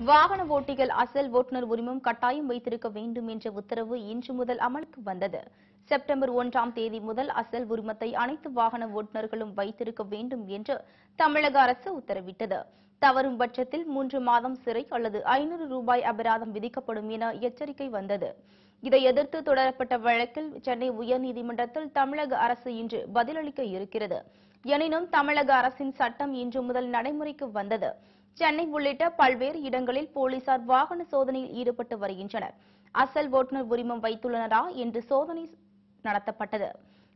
வாகன ஓட்டிகள் அசல் ஓட்டுநர் உரிமம் கட்டாயம் வைத்திருக்க வேண்டும் என்ற உத்தரவு இன்று முதல் அமலுக்கு வந்தது. செப்டம்பர் ஒன்றாம் தேதி முதல் அசல் உரிமத்தை அனைத்து வாகன ஓட்டுநர்களும் வைத்திருக்க வேண்டும் என்று தமிழக அரசு உத்தரவிட்டது. தவறும் பட்சத்தில் மூன்று மாதம் சிறை அல்லது ஐநூறு ரூபாய் அபராதம் விதிக்கப்படும் என எச்சரிக்கை வந்தது. இதை எதிர்த்து தொடரப்பட்ட வழக்கில் சென்னை உயர்நீதிமன்றத்தில் தமிழக அரசு இன்று பதிலளிக்க இருக்கிறது. எனினும் தமிழக அரசின் சட்டம் இன்று முதல் நடைமுறைக்கு வந்தது. சென்னை உள்ளிட்ட பல்வேறு இடங்களில் போலீசார் வாகன சோதனையில் ஈடுபட்டு வருகின்றனர். அசல் ஓட்டுநர் உரிமம் வைத்துள்ளனரா என்று சோதனை நடத்தப்பட்டது.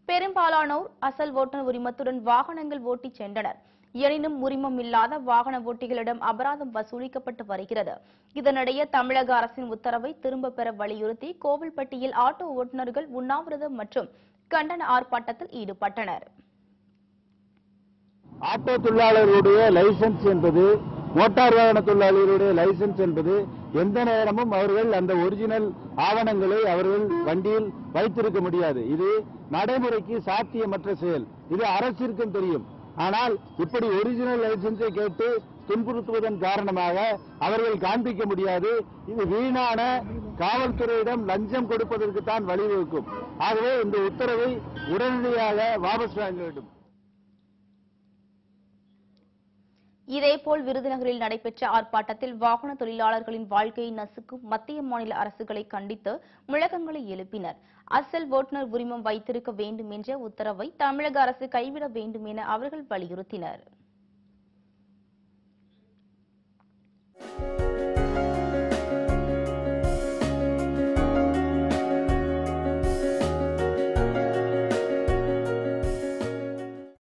பெரும்பாலானோர் அசல் ஓட்டுநர் உரிமத்துடன் வாகனங்கள் ஓட்டிச் சென்றனர். எனினும் உரிமம் இல்லாத வாகன ஓட்டிகளிடம் அபராதம் வசூலிக்கப்பட்டு வருகிறது. இதனிடையே தமிழக அரசின் உத்தரவை திரும்பப் பெற வலியுறுத்தி கோவில்பட்டியில் ஆட்டோ ஓட்டுநர்கள் உண்ணாவிரதம் மற்றும் கண்டன ஆர்ப்பாட்டத்தில் ஈடுபட்டனர். ஆட்டோ தொழிலாளர்களுடைய லைசன்ஸ் என்பது மோட்டார் வாகன தொழிலாளர்களுடைய லைசென்ஸ் என்பது எந்த நேரமும் அவர்கள் அந்த ஒரிஜினல் ஆவணங்களை அவர்கள் வண்டியில் வைத்திருக்க முடியாது. இது நடைமுறைக்கு சாத்தியமற்ற செயல். இது அரசிற்கும் தெரியும். ஆனால் இப்படி ஒரிஜினல் லைசென்ஸை கேட்டு துன்புறுத்துவதன் காரணமாக அவர்கள் காண்பிக்க முடியாது. இது வீணான காவல்துறையிடம் லஞ்சம் கொடுப்பதற்கு தான் வழிவகுக்கும். ஆகவே இந்த உத்தரவை உடனடியாக வாபஸ் வாங்க வேண்டும். இதேபோல் விருதுநகரில் நடைபெற்ற ஆர்ப்பாட்டத்தில் வாகன தொழிலாளர்களின் வாழ்க்கையை நசுக்கும் மத்திய மாநில அரசுகளை கண்டித்து முழக்கங்களை எழுப்பினர். அசல் ஓட்டுநர் உரிமம் வைத்திருக்க வேண்டும் என்ற உத்தரவை தமிழக அரசு கைவிட வேண்டும் என அவர்கள் வலியுறுத்தினர்.